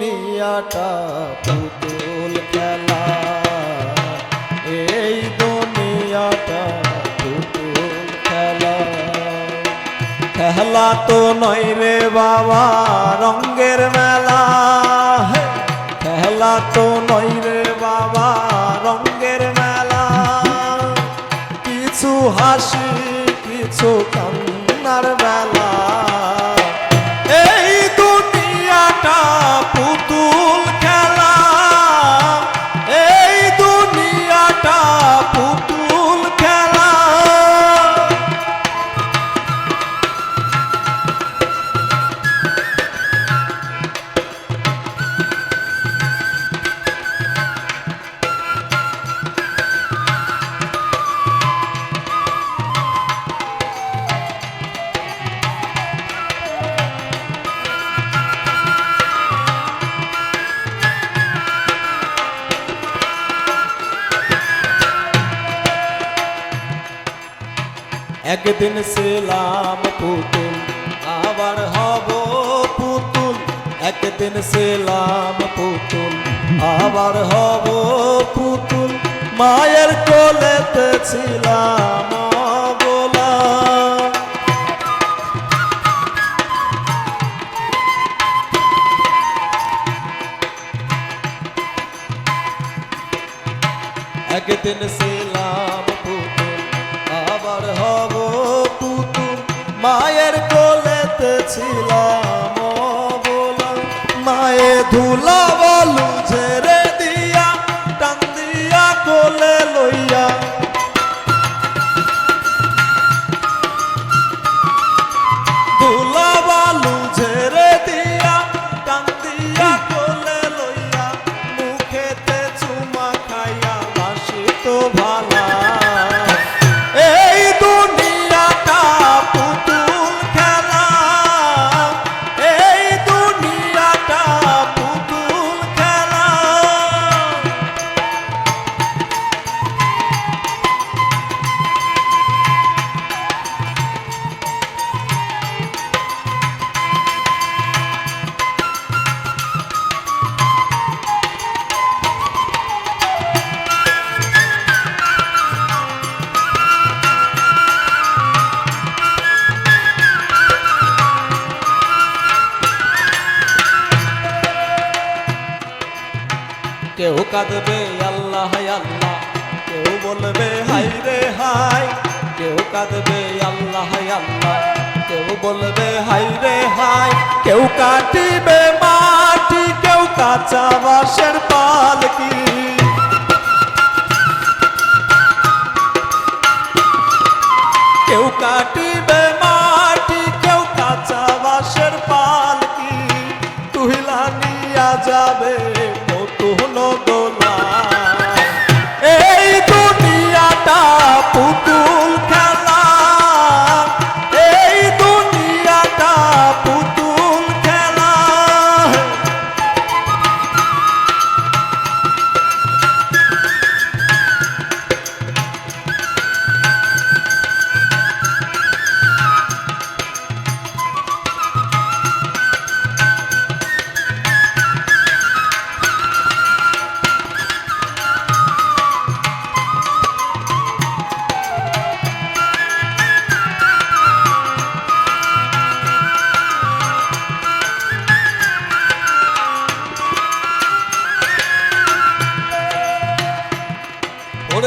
দুনিয়াটা পুতুল খেলা। এই দুনিয়াটা পুতুল খেলা। খেলা তো নয় রে বাবা রঙ্গের মেলা। খেলা তো নয় রে বাবা রঙ্গের মেলা। কিছু হাসি, কিছু কান্নার একদিন ছিলাম পুতুল, আবার হব পুতুল। একদিন ছিলাম পুতুল, আবার হব পুতুল। মায়ের কোলেতে ছিলাম বলা একদিন ছিলাম মায়ের কোলেতে ছিলাম বলা। মায়ে ধুলা বলু ঝেড়ে দিয়া টান দিয়া কোলে লইয়া কেউ কাঁদবে, আল্লাহ আল্লাহ। কেউ বলবে হাই রে হাই কেউ কাঁদবে, আল্লাহ আল্লাহ। কেউ বলবে হাই রে হাই কেউ কাটিবে মাটি, কেউ কাঁচা বাঁশের পালকি। কেউ কাটিবে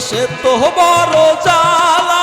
সে তো বড় জ্বালা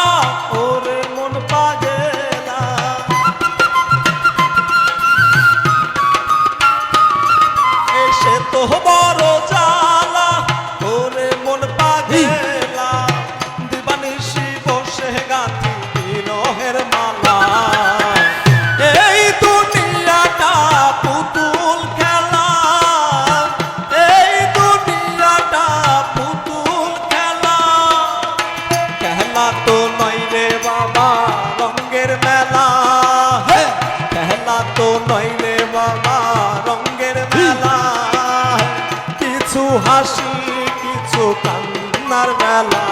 বাবা রঙ্গের মেলা। কিছু হাসি কিছু কান্নার মেলা।